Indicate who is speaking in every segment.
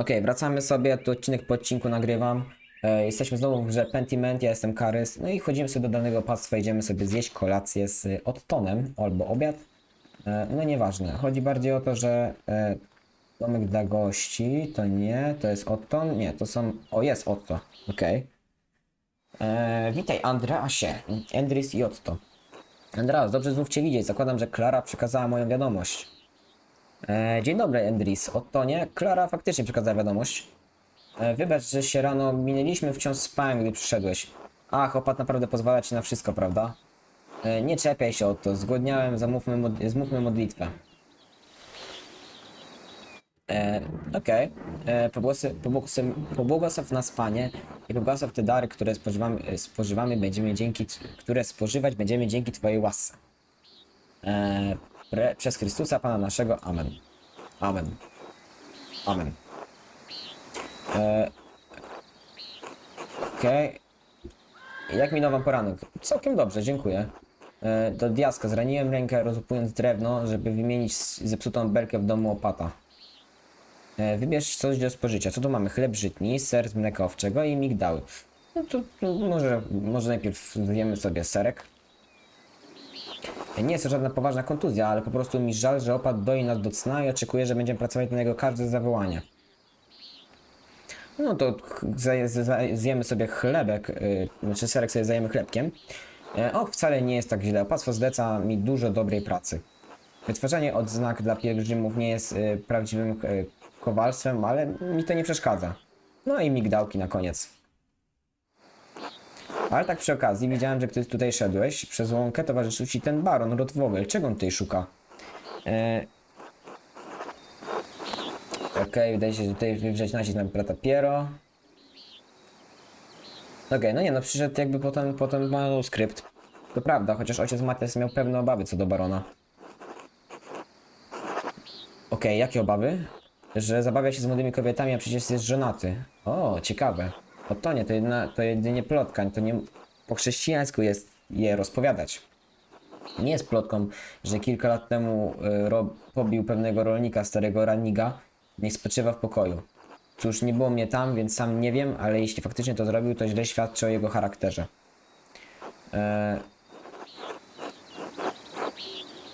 Speaker 1: Okej, wracamy sobie, tu odcinek po odcinku nagrywam. E, jesteśmy znowu w grze Pentiment, ja jestem Karys. No i chodzimy sobie do danego pastwa, idziemy sobie zjeść kolację z y, Ottonem albo obiad. E, no nieważne, chodzi bardziej o to, że e, domek dla gości to nie, to jest Otton, nie, to są, o jest Otto, okej. E, Witaj Andreasie, Endris i Otto. Andreas, dobrze znów Cię widzieć, zakładam, że Klara przekazała moją wiadomość. E, dzień dobry, Endris. Oto nie. Klara faktycznie przekazała wiadomość. E, wybacz, że się rano minęliśmy, wciąż spałem, gdy przyszedłeś. Ach, opat naprawdę pozwala ci na wszystko, prawda? E, nie czepiaj się o to. Zgodniałem, zamówmy mod zmówmy modlitwę. E, Okej. E, pobłogosław- nas, Panie, i pobłogosław te dary, które spożywamy, spożywamy będziemy dzięki, które spożywać będziemy dzięki Twojej łasce. E, pre, przez Chrystusa Pana naszego. Amen. Amen. Amen. E, Okej. Jak mi nowa poranek? Całkiem dobrze, dziękuję. E, do diaska zraniłem rękę rozłupując drewno, żeby wymienić zepsutą belkę w domu opata. E, wybierz coś do spożycia. Co tu mamy? Chleb żytni, ser z mleka owczego i migdały. No to, to może, może najpierw zjemy sobie serek. Nie jest to żadna poważna kontuzja, ale po prostu mi żal, że opad doi nas do cna i oczekuję, że będziemy pracować na jego każde zawołanie. No to zjemy sobie chlebek, yy, znaczy serek sobie zajemy chlebkiem. E, och, wcale nie jest tak źle. Opactwo zleca mi dużo dobrej pracy. Wytwarzanie odznak dla pielgrzymów nie jest y, prawdziwym y, kowalstwem, ale mi to nie przeszkadza. No i migdałki na koniec. Ale tak przy okazji widziałem, że gdy tutaj szedłeś przez łąkę, towarzyszył ci ten baron Rottwogel. Czego on tutaj szuka? E... Okej, wydaje się, że tutaj wywrzeć nacisk na brata Piero. Okej, no nie, no przyszedł jakby potem, potem manuskrypt. To prawda, chociaż ojciec Mates miał pewne obawy co do barona. Okej, jakie obawy? Że zabawia się z młodymi kobietami, a przecież jest żonaty. O, ciekawe. O to nie, to, jedna, to jedynie plotka, to nie po chrześcijańsku jest je rozpowiadać. Nie jest plotką, że kilka lat temu y, ro, pobił pewnego rolnika, starego Raniga. Niech spoczywa w pokoju. Cóż, nie było mnie tam, więc sam nie wiem, ale jeśli faktycznie to zrobił, to źle świadczy o jego charakterze. E...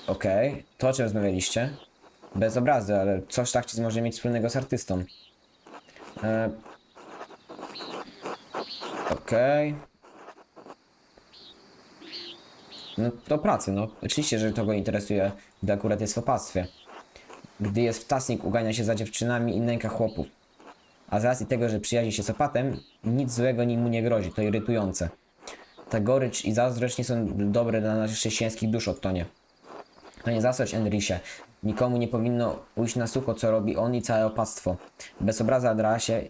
Speaker 1: Okej, to o czym rozmawialiście? Bez obrazy, ale co szlachcic może mieć wspólnego z artystą? E... Okej. No do pracy, no. Oczywiście, że to go interesuje, gdy akurat jest w opactwie. Gdy jest w tasnik, ugania się za dziewczynami i nęka chłopów. A z racji tego, że przyjaźni się z opatem, nic złego nim mu nie grozi, to irytujące. Ta gorycz i zazdrość nie są dobre dla naszych chrześcijańskich dusz, Ottonie. To nie zasoć, Enrisie. Nikomu nie powinno ujść na sucho, co robi on i całe opactwo. Bez obrazy Adrasie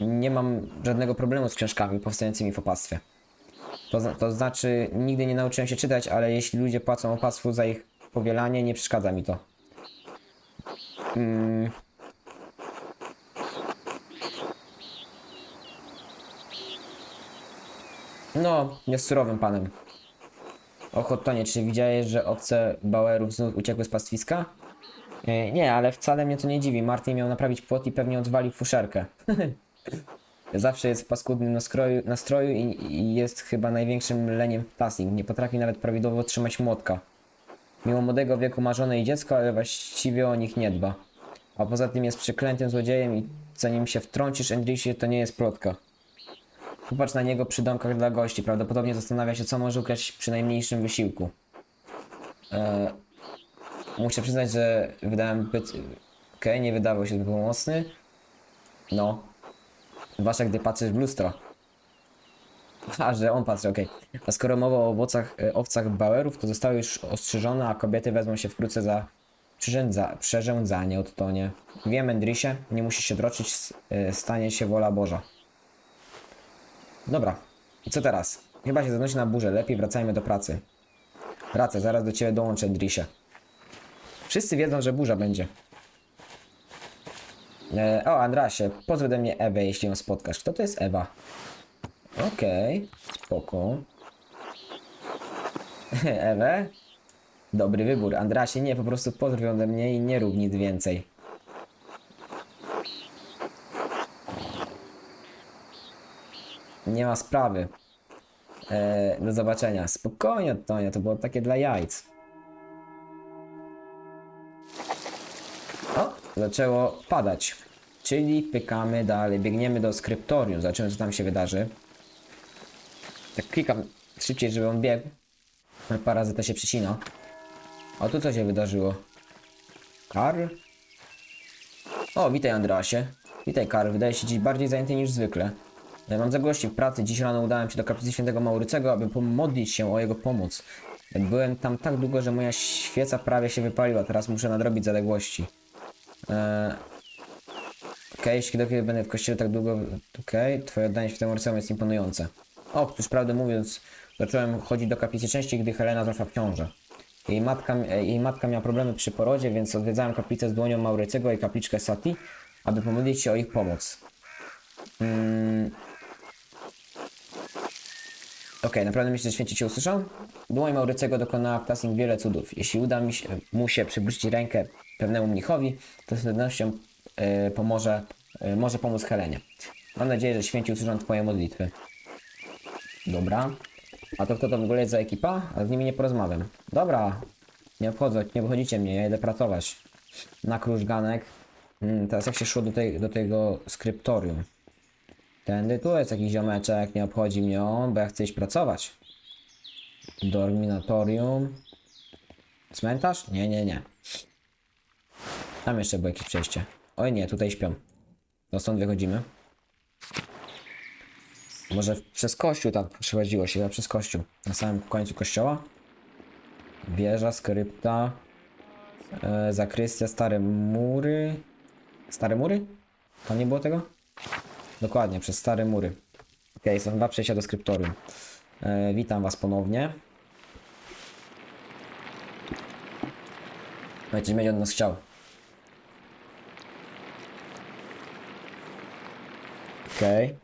Speaker 1: nie mam żadnego problemu z książkami powstającymi w opactwie. To, to znaczy, nigdy nie nauczyłem się czytać, ale jeśli ludzie płacą opactwu za ich powielanie, nie przeszkadza mi to. Mm. No, jest surowym panem. Ochotonie, czy widziałeś, że owce Bauerów znów uciekły z pastwiska? E, nie, ale wcale mnie to nie dziwi. Martin miał naprawić płot i pewnie odwalił fuszerkę. Zawsze jest w paskudnym nastroju, nastroju i, i jest chyba największym leniem w Tasning. Nie potrafi nawet prawidłowo trzymać młotka. Mimo młodego wieku ma żonę i dziecko, ale właściwie o nich nie dba. A poza tym jest przeklętym złodziejem i zanim się wtrącisz, Endrisie, to nie jest plotka. Popatrz na niego przy domkach dla gości. Prawdopodobnie zastanawia się, co może ukraść przy najmniejszym wysiłku. E, muszę przyznać, że wydałem byt... Okej, nie wydawał się zbyt pomocny. No. Zwłaszcza gdy patrzysz w lustro. A, że on patrzy, okej. A skoro mowa o owocach, e, owcach Bauerów, to zostały już ostrzyżone, a kobiety wezmą się wkrótce za przyrządza, przerządzanie od tonie. Wiem, Endrisie, nie musisz się droczyć, e, stanie się wola Boża. Dobra, i co teraz? Chyba się zanosi na burzę, lepiej wracajmy do pracy. Wracę, zaraz do ciebie dołączę, Drisie. Wszyscy wiedzą, że burza będzie. E, o, Andrasie, pozdrow do mnie Ewę, jeśli ją spotkasz. Kto to jest Ewa? Okej, okay, spoko. Ewę? Dobry wybór. Andrasie, nie, po prostu pozdrow ode mnie i nie rób nic więcej. Nie ma sprawy. E, do zobaczenia. Spokojnie, Tonia, to było takie dla jajc. Zaczęło padać. Czyli pykamy dalej, biegniemy do skryptorium, zobaczymy co tam się wydarzy. Tak klikam szybciej, żeby on biegł. Parę razy to się przycina. O, tu co się wydarzyło? Karl? O, witaj Andreasie. Witaj Karl, wydaje się dziś bardziej zajęty niż zwykle. Mam zagości w pracy. Dziś rano udałem się do kaplicy świętego Maurycego, aby pomodlić się o jego pomoc. Byłem tam tak długo, że moja świeca prawie się wypaliła. Teraz muszę nadrobić zaległości. Eee... Okej, jeśli do kiedy będę w kościele tak długo... Okej, twoje oddanie świętemu Maurycemu jest imponujące. O, cóż, prawdę mówiąc, zacząłem chodzić do kaplicy częściej, gdy Helena zaszła w ciążę. Jej matka, e, jej matka miała problemy przy porodzie, więc odwiedzałem kaplicę z dłonią Maurycego i kapliczkę Sati, aby pomodlić się o ich pomoc. Mm. Okej, naprawdę myślę, że święci cię usłyszą? Dłoń Maurycego dokonała w wiele cudów. Jeśli uda mi się, mu się przywrócić rękę pewnemu mnichowi, to z pewnością e, pomoże, e, może pomóc Helenie. Mam nadzieję, że święci usłyszą twoje modlitwy. Dobra. A to kto to w ogóle jest za ekipa? A z nimi nie porozmawiam. Dobra. Nie obchodzą, nie obchodzicie mnie, ja idę pracować. Na krużganek. Hmm, teraz jak się szło do, tej, do tego skryptorium? Tędy tu jest jakiś ziomeczek, nie obchodzi mnie on, bo ja chcę iść pracować. Dorminatorium. Cmentarz? Nie, nie, nie. Tam jeszcze było jakieś przejście. Oj nie, tutaj śpią. To stąd wychodzimy. Może przez kościół tam przechodziło się, przez kościół. Na samym końcu kościoła. Wieża, skrypta. E, zakrystia, stare mury. Stare mury? Tam nie było tego? Dokładnie, przez stare mury. Okej, są dwa przejścia do skryptorium. E, witam was ponownie. No coś będzie od nas chciał. Okej.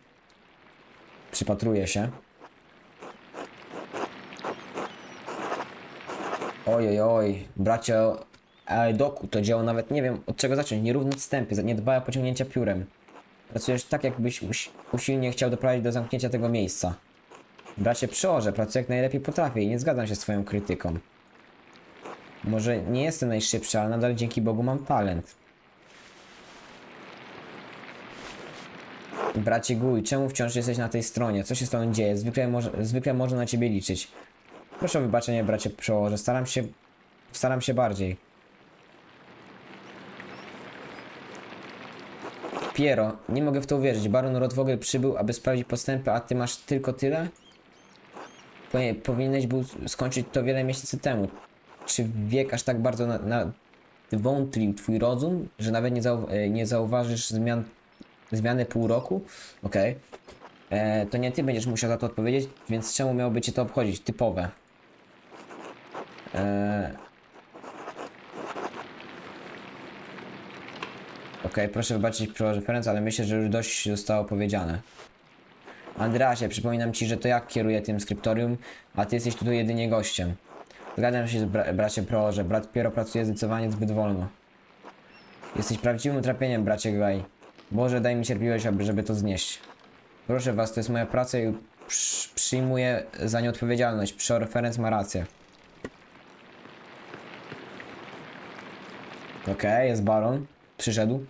Speaker 1: Przypatruję się. Oj, oj, bracie Aedoku, to dzieło nawet nie wiem od czego zacząć. Nierówne wstępy, nie dbaj o pociągnięcia piórem. Pracujesz tak, jakbyś uś usilnie chciał doprowadzić do zamknięcia tego miejsca. Bracie przełożę, pracuję jak najlepiej potrafię i nie zgadzam się z twoją krytyką. Może nie jestem najszybszy, ale nadal dzięki Bogu mam talent. Bracie Guj, czemu wciąż jesteś na tej stronie? Co się z tobą dzieje? Zwykle, może, zwykle można na ciebie liczyć. Proszę o wybaczenie, bracie przełożę. Staram się... Staram się bardziej. Piero, nie mogę w to uwierzyć. Baron Rothwogel przybył, aby sprawdzić postępy, a ty masz tylko tyle? Powinieneś był skończyć to wiele miesięcy temu. Czy wiek aż tak bardzo na, na wątlił twój rozum, że nawet nie, zau e, nie zauważysz zmian, zmiany pół roku? Okej. E, To nie ty będziesz musiał za to odpowiedzieć, więc czemu miałoby cię to obchodzić? Typowe. E, Okej, proszę wybaczyć przełożę Ferenc, ale myślę, że już dość zostało powiedziane. Andreasie, przypominam ci, że to ja kieruję tym skryptorium, a ty jesteś tutaj jedynie gościem. Zgadzam się z bra bracie Proże, brat Piero pracuje zdecydowanie zbyt wolno. Jesteś prawdziwym utrapieniem, bracie Gaj. Boże, daj mi cierpliwość, aby żeby to znieść. Proszę was, to jest moja praca i przy przyjmuję za nie odpowiedzialność. Przeor Ferenc ma rację. Okej, jest baron. Przyszedł.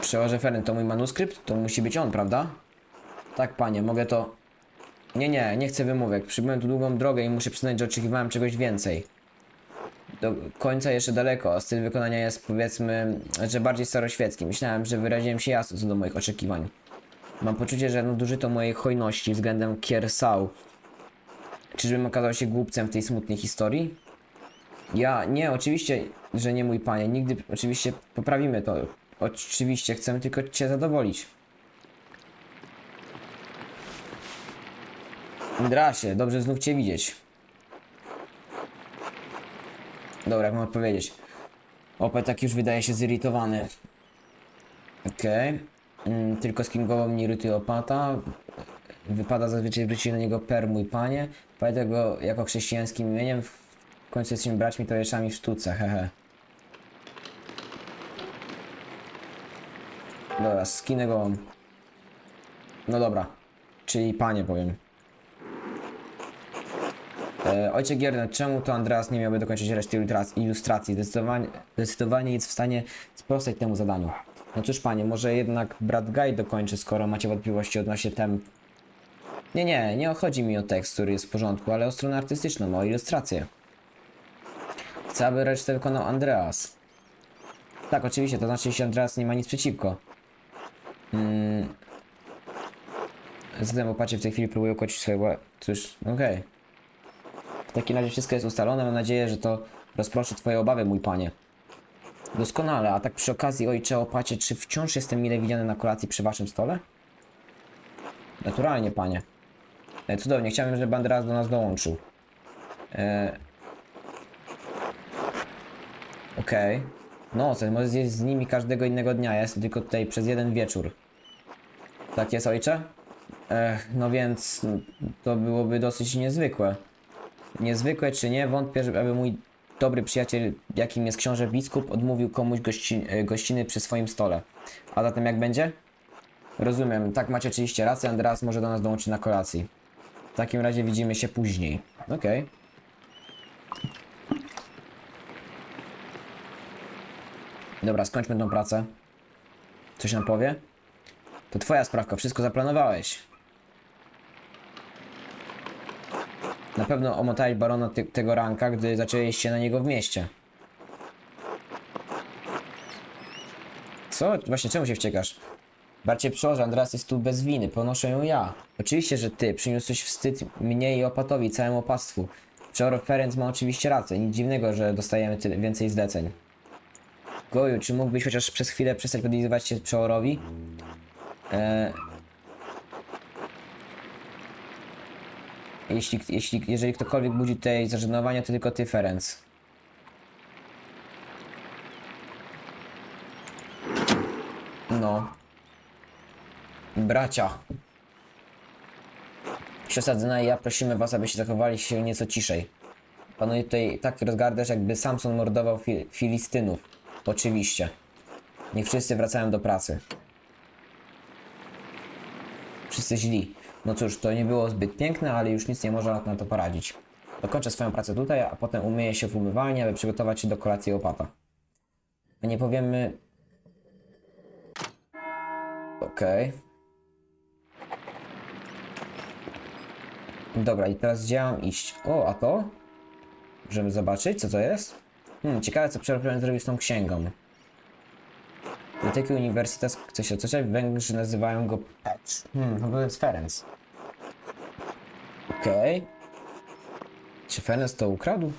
Speaker 1: Przełożę Feren, to mój manuskrypt? To musi być on, prawda? Tak, panie, mogę to... Nie, nie, nie chcę wymówek. Przybyłem tu długą drogę i muszę przyznać, że oczekiwałem czegoś więcej. Do końca jeszcze daleko, styl wykonania jest, powiedzmy, że bardziej staroświecki. Myślałem, że wyraziłem się jasno co do moich oczekiwań. Mam poczucie, że nadużyto mojej hojności względem Kiersau. Czyżbym okazał się głupcem w tej smutnej historii? Ja, nie, oczywiście, że nie mój panie. Nigdy, oczywiście, poprawimy to. Oczywiście, chcemy tylko cię zadowolić. Indrasie, dobrze znów cię widzieć. Dobra, jak mam odpowiedzieć? Opet tak już wydaje się zirytowany. Okej. Mm, tylko skingował mnie irytuje opata. Wypada zazwyczaj wrócić na niego per mój panie. Pamiętaj go jako chrześcijańskim imieniem. W końcu jesteśmy braćmi towarzyszami w sztuce, hehe. Dobra, skinę go. No dobra. Czyli panie powiem. E, ojcze Gierne, czemu to Andreas nie miałby dokończyć reszty ilustracji-? Zdecydowanie, zdecydowanie jest w stanie sprostać temu zadaniu. No cóż panie, może jednak brat Guy dokończy, skoro macie wątpliwości odnośnie tem... Nie, nie, nie chodzi mi o tekst, który jest w porządku, ale o stronę artystyczną, o ilustrację. Chcę, aby resztę wykonał Andreas. Tak, oczywiście, to znaczy, jeśli Andreas nie ma nic przeciwko. Mm. Zatem opacie w tej chwili próbuję ukończyć swoje... Cóż, okej. W takim razie wszystko jest ustalone, mam nadzieję, że to rozproszy twoje obawy, mój panie. Doskonale, a tak przy okazji, ojcze opacie, czy wciąż jestem mile widziany na kolacji przy waszym stole? Naturalnie, panie. E, cudownie, chciałbym, żeby Andreas do nas dołączył. E... Okej. No, co, może zjeść z nimi każdego innego dnia, ja jestem tylko tutaj przez jeden wieczór. Tak jest, ojcze? Ech, no więc mm, to byłoby dosyć niezwykłe. Niezwykłe czy nie, wątpię, aby mój dobry przyjaciel, jakim jest książę biskup, odmówił komuś gości, e, gościny przy swoim stole. A zatem jak będzie? Rozumiem, tak macie oczywiście rację, Andreas może do nas dołączyć na kolacji. W takim razie widzimy się później. Okej. Dobra, skończmy tą pracę. Coś nam powie? To twoja sprawka, wszystko zaplanowałeś. Na pewno omotałeś barona ty tego ranka, gdy zaczęliście na niego w mieście. Co? Właśnie czemu się wściekasz? Barcie przorze, Andreas jest tu bez winy, ponoszę ją ja. Oczywiście, że ty przyniósłeś wstyd mnie i opatowi całemu opactwu. Przeor Ferenc ma oczywiście rację, nic dziwnego, że dostajemy więcej zleceń. Goju, czy mógłbyś chociaż przez chwilę przestać podlizywać się przeorowi? E... Jeśli, jeśli, jeżeli ktokolwiek budzi tutaj zażenowania, to tylko ty, Ferenc. No. Bracia. Przesadzona i ja prosimy was, abyście zachowali się nieco ciszej. Panuje tutaj taki rozgardiasz, jakby Samson mordował fil Filistynów. Oczywiście. Niech wszyscy wracają do pracy. Wszyscy źli. No cóż, to nie było zbyt piękne, ale już nic nie można na to poradzić. Dokończę swoją pracę tutaj, a potem umyję się w umywalni, aby przygotować się do kolacji opata. A nie powiemy... Okej. Dobra, i teraz gdzie mam iść? O, a to? Możemy zobaczyć, co to jest? Hmm, ciekawe, co Przerobiony zrobił z tą księgą. Biblioteki Universitas, coś, coś Węgrzy nazywają go Patch. Hmm, no to jest Ferenc. Okej. Czy Ferenc to ukradł?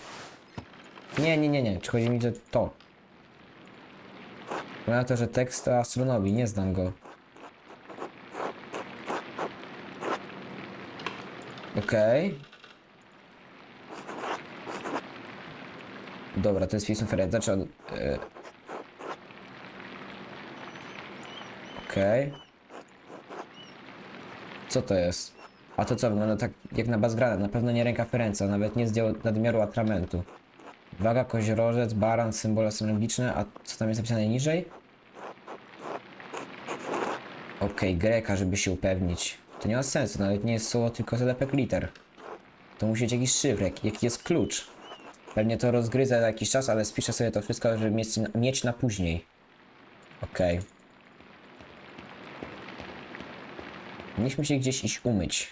Speaker 1: Nie, nie, nie, nie. Czy chodzi mi, że to? Na to, że tekst astronomii, nie znam go. Okej. Dobra, to jest pismo Ferenc. Znaczy on... E... Okej. Co to jest? A to co, wygląda tak jak na bazgrana. Na pewno nie ręka Ferenca, nawet nie zdjął nadmiaru atramentu. Waga, koziorożec, baran, symbole astronomiczne, a co tam jest napisane niżej? Okej, Greka, żeby się upewnić. To nie ma sensu, nawet nie jest słowo, tylko zlepek liter. To musi być jakiś szyfrek, jaki jest klucz. Pewnie to rozgryzę za jakiś czas, ale spiszę sobie to wszystko, żeby mieć, mieć na później. Okej. Mieliśmy się gdzieś iść umyć.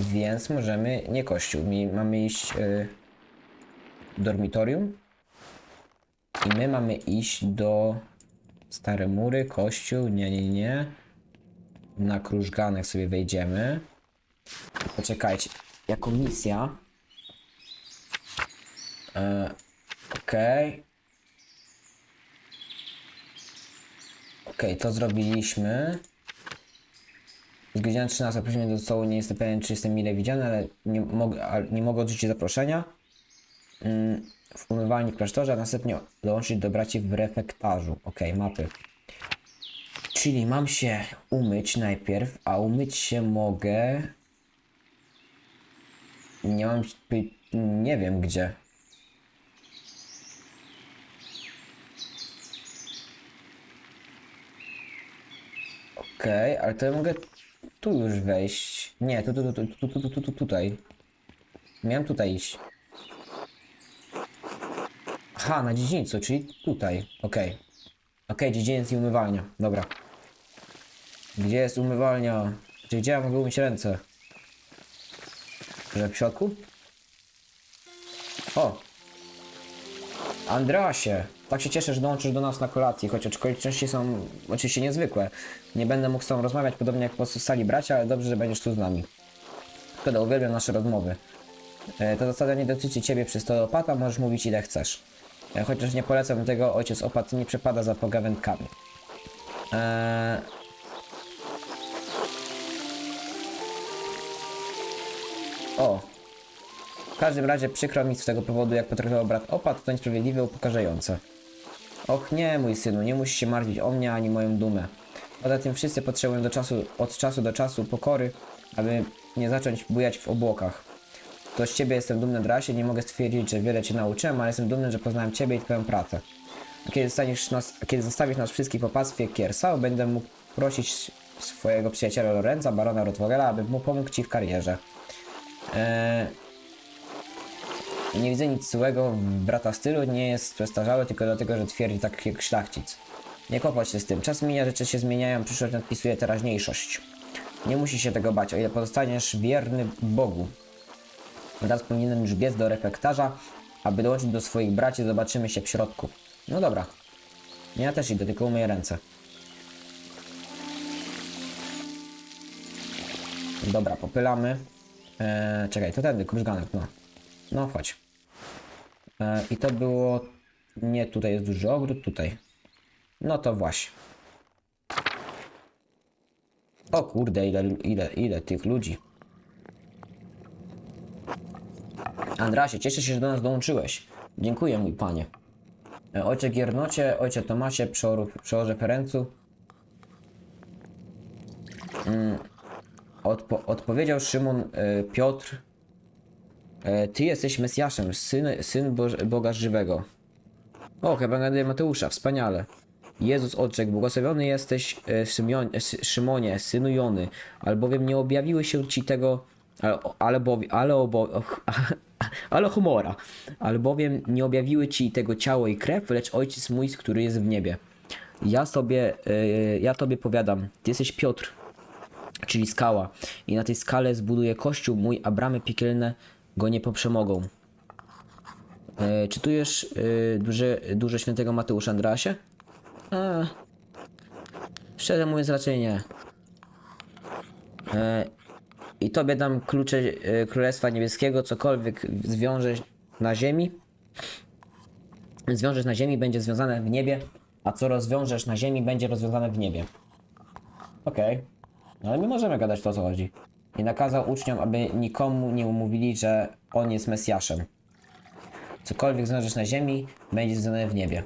Speaker 1: Więc możemy... Nie kościół. Mi, mamy iść... Y, dormitorium. I my mamy iść do... Stare mury, kościół, nie, nie, nie. Na krużganek sobie wejdziemy. Poczekajcie. Jako misja... E, Okej. Okej, to zrobiliśmy. Z godzina 13 prosimy do stołu. Nie jestem pewien, czy jestem mile widziany, ale nie, ale nie mogę odrzucić zaproszenia. Mm, w umywalni w klasztorze, a następnie dołączyć do braci w refektarzu. Okej, mapy. Czyli mam się umyć najpierw, a umyć się mogę Nie mam... Nie wiem gdzie. Okej, ale to ja mogę tu już wejść. Nie, tu, tu, tu, tu, tu, tu, tu, tu tutaj. Miałem tutaj iść. Aha, na dziedzińcu, czyli tutaj. Okej. Okej, dziedziniec i umywalnia. Dobra. Gdzie jest umywalnia? Czy gdzie ja mogę umyć ręce? Że w środku? O! Andrasie! Tak się cieszę, że dołączysz do nas na kolację, choć okoliczności są oczywiście niezwykłe. Nie będę mógł z tobą rozmawiać podobnie jak pozostali bracia, ale dobrze, że będziesz tu z nami. Szkoda, uwielbiam nasze rozmowy. E, Ta zasada nie dotyczy ciebie przez to opata, możesz mówić ile chcesz. E, Chociaż nie polecam tego, ojciec opat nie przepada za pogawędkami. Eee... O! W każdym razie przykro mi z tego powodu, jak potraktował brat opat, to niesprawiedliwe, upokarzające. Och nie, mój synu, nie musisz się martwić o mnie ani moją dumę. Poza tym wszyscy potrzebują do czasu, od czasu do czasu pokory, aby nie zacząć bujać w obłokach. To z ciebie jestem dumny, Drasie. Nie mogę stwierdzić, że wiele cię nauczyłem, ale jestem dumny, że poznałem ciebie i twoją pracę. A kiedy, nas, kiedy zostawisz nas wszystkich po pastwie Kiersau, będę mógł prosić swojego przyjaciela Lorenza, barona Rottweila, aby mu pomógł ci w karierze. Eee, nie widzę nic złego w brata stylu, nie jest przestarzały tylko dlatego, że twierdzi tak jak szlachcic. Nie kopać się z tym. Czas mija, rzeczy się zmieniają, przyszłość nadpisuje teraźniejszość. Nie musisz się tego bać, o ile pozostaniesz wierny Bogu. Teraz powinienem już biec do reflektarza, aby dołączyć do swoich braci, zobaczymy się w środku. No dobra. Ja też idę, tylko umyję ręce. Dobra, popylamy. Eee, czekaj, to tędy, krużganek, no. No, chodź. Eee, I to było... Nie, tutaj jest duży ogród, tutaj. No to właśnie. O kurde, ile, ile, ile tych ludzi. Andrasie, cieszę się, że do nas dołączyłeś. Dziękuję, mój panie. E, Ojcze Giernocie, ojcze Tomasie, przeorze Ferencu. Mm, odpo odpowiedział Szymon e, Piotr. E, ty jesteś Mesjaszem, syn, syn Boga żywego. O, Ewangelia Mateusza, wspaniale. Jezus odrzekł, błogosławiony jesteś e, Szymonie, synu Jony, albowiem nie objawiły się ci tego, ale, ale, bowi- ale, ale humora, albowiem nie objawiły ci tego ciało i krew, lecz Ojciec mój, który jest w niebie. Ja sobie, e, ja tobie powiadam, ty jesteś Piotr, czyli skała, i na tej skale zbuduję kościół mój, a bramy piekielne go nie poprzemogą. E, czytujesz e, duże, duże świętego Mateusza Andrasie? A, szczerze mówiąc, raczej nie. E, I tobie dam klucze e, Królestwa Niebieskiego, cokolwiek zwiążesz na ziemi, zwiążesz na ziemi, będzie związane w niebie, a co rozwiążesz na ziemi, będzie rozwiązane w niebie. Okej. No ale my możemy gadać to, o co chodzi. I nakazał uczniom, aby nikomu nie umówili, że on jest Mesjaszem. Cokolwiek zwiążesz na ziemi, będzie związane w niebie.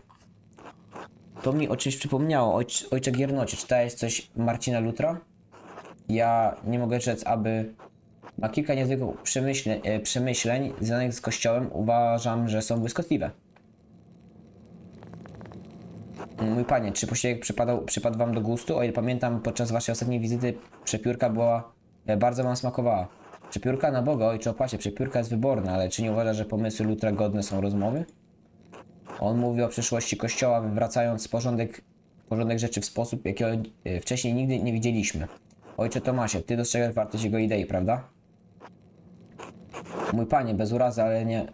Speaker 1: To mi o czymś przypomniało. Ojc, ojcze Giernocie, czytałeś coś Marcina Lutra? Ja nie mogę rzec, aby... Ma kilka niezwykłych przemyśleń, e, przemyśleń związanych z Kościołem. Uważam, że są błyskotliwe. Mój panie, czy posiłek przypadał, przypadł wam do gustu? O ile pamiętam, podczas waszej ostatniej wizyty przepiórka była... e, bardzo wam smakowała. Przepiórka na Boga, ojcze opasie, przepiórka jest wyborna, ale czy nie uważa, że pomysły Lutra godne są rozmowy? On mówi o przyszłości Kościoła, wywracając porządek, porządek rzeczy w sposób, jakiego e, wcześniej nigdy nie widzieliśmy. Ojcze Tomasie, ty dostrzegasz wartość jego idei, prawda? Mój panie, bez urazy, ale nie...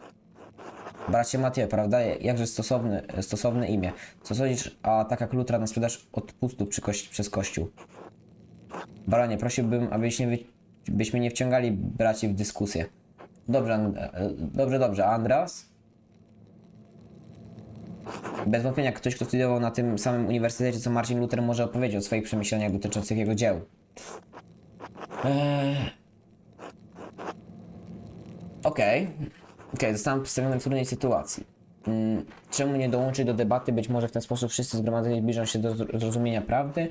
Speaker 1: Bracie Matie, prawda? Jakże stosowne, stosowne imię. Co sądzisz, a taka klutra na sprzedaż odpustu przy kości, przez Kościół? Baranie, prosiłbym, abyś nie wy... byśmy nie wciągali braci w dyskusję. Dobrze, e, dobrze, dobrze. A? Bez wątpienia ktoś, kto studiował na tym samym uniwersytecie co Marcin Luther może opowiedzieć o swoich przemyśleniach dotyczących jego dzieł. Eee... Okej. Okej, zostałem postawiony w trudnej sytuacji. Mm, czemu nie dołączyć do debaty? Być może w ten sposób wszyscy zgromadzeni zbliżą się do zro- zrozumienia prawdy.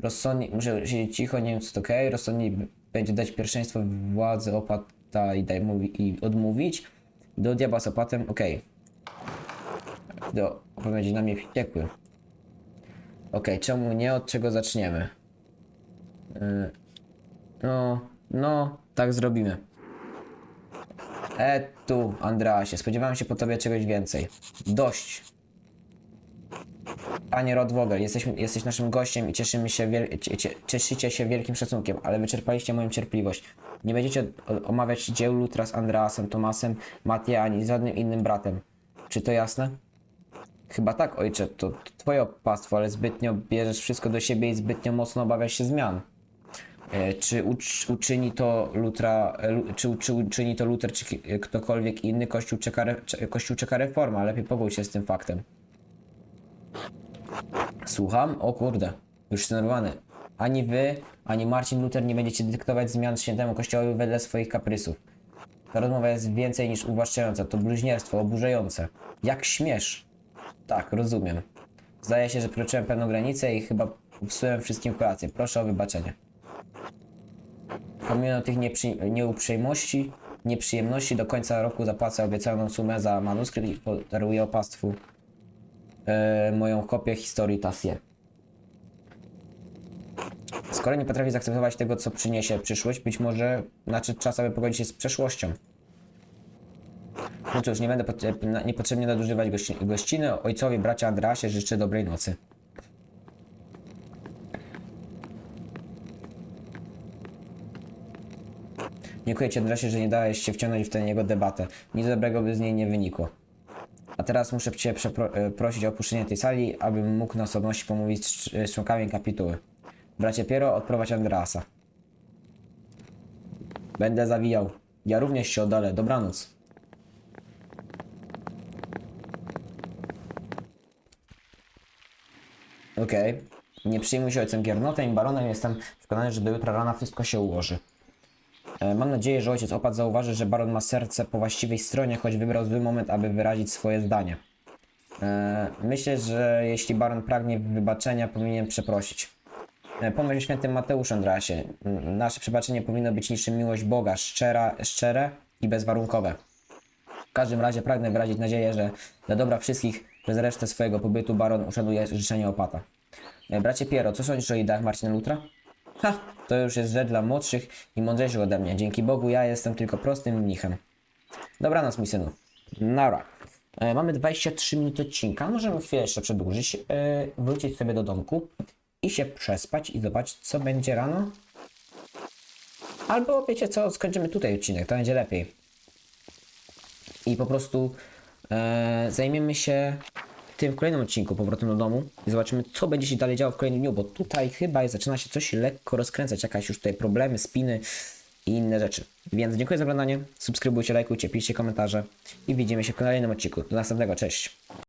Speaker 1: Rozsądnie, muszę siedzieć cicho, nie wiem co to okej. Rozsądniej b- będzie dać pierwszeństwo władzy opat ta i, daj, mówi, i odmówić. Do diabła z opatem, okej. Do będzie na mnie wściekły. Okej, czemu nie? Od czego zaczniemy? Yy, no, no, tak zrobimy. E tu, Andreasie, spodziewałem się po tobie czegoś więcej. Dość. Panie Rodwogel, jesteś, jesteś naszym gościem i cieszymy się wiel- cie- cie- cieszycie się wielkim szacunkiem, ale wyczerpaliście moją cierpliwość. Nie będziecie omawiać dzieł Lutra z Andreasem, Tomasem, Matia ani z żadnym innym bratem. Czy to jasne? Chyba tak, ojcze, to, to twoje opastwo, ale zbytnio bierzesz wszystko do siebie i zbytnio mocno obawiasz się zmian. E, Czy ucz, uczyni to Lutra, e, czy, czy uczyni to Luther, czy ki- ktokolwiek inny, Kościół czeka, re, cze- Kościół czeka reforma, lepiej pogódź się z tym faktem. Słucham? O kurde, już zdenerwowany. Ani wy, ani Marcin Luther nie będziecie dyktować zmian świętemu kościołowi wedle swoich kaprysów. Ta rozmowa jest więcej niż uwłaszczająca, to bluźnierstwo oburzające. Jak śmiesz? Tak, rozumiem. Zdaje się, że przekroczyłem pewną granicę i chyba popsułem wszystkim kolację. Proszę o wybaczenie. Pomimo tych nieprzy... nieuprzejmości, nieprzyjemności do końca roku zapłacę obiecaną sumę za manuskrypt i podaruję opastwu e, moją kopię historii Tassier. Skoro nie potrafię zaakceptować tego, co przyniesie przyszłość, być może nadszedł czas, aby pogodzić się z przeszłością. No cóż, nie będę pot- niepotrzebnie nadużywać gości gościny. Ojcowi, bracia Andreasie życzę dobrej nocy. Dziękuję Ci, Andreasie, że nie dałeś się wciągnąć w tę jego debatę. Nic dobrego by z niej nie wynikło. A teraz muszę Cię prosić o opuszczenie tej sali, abym mógł na osobności pomówić z, z członkami kapituły. Bracie Piero, odprowadź Andreasa. Będę zawijał. Ja również się oddalę. Dobranoc. Okej. Nie przyjmuj się ojcem Giernotem i baronem. Jestem przekonany, że do jutra rana wszystko się ułoży. E, Mam nadzieję, że ojciec opat zauważy, że baron ma serce po właściwej stronie, choć wybrał zły moment, aby wyrazić swoje zdanie. E, Myślę, że jeśli baron pragnie wybaczenia, powinien przeprosić. E, Pomyśl świętym Mateuszu, Andrasie. Nasze przebaczenie powinno być niczym miłość Boga, szczera, szczere i bezwarunkowe. W każdym razie pragnę wyrazić nadzieję, że dla dobra wszystkich przez resztę swojego pobytu baron uszanuje życzenie opata. Bracie Piero, co sądzisz o ideach Marcina Lutra? Ha, to już jest rzecz dla młodszych i mądrzejszych ode mnie. Dzięki Bogu ja jestem tylko prostym mnichem. Dobranoc, mój synu. Nara. E, mamy 23 minuty odcinka. Możemy chwilę jeszcze przedłużyć, e, wrócić sobie do domku i się przespać i zobaczyć, co będzie rano. Albo wiecie co, skończymy tutaj odcinek, to będzie lepiej. I po prostu e, zajmiemy się tym w kolejnym odcinku powrotem do domu i zobaczymy, co będzie się dalej działo w kolejnym dniu, bo tutaj chyba zaczyna się coś lekko rozkręcać, jakaś już tutaj problemy, spiny i inne rzeczy. Więc dziękuję za oglądanie, subskrybujcie, lajkujcie, piszcie komentarze i widzimy się w kolejnym odcinku. Do następnego, cześć!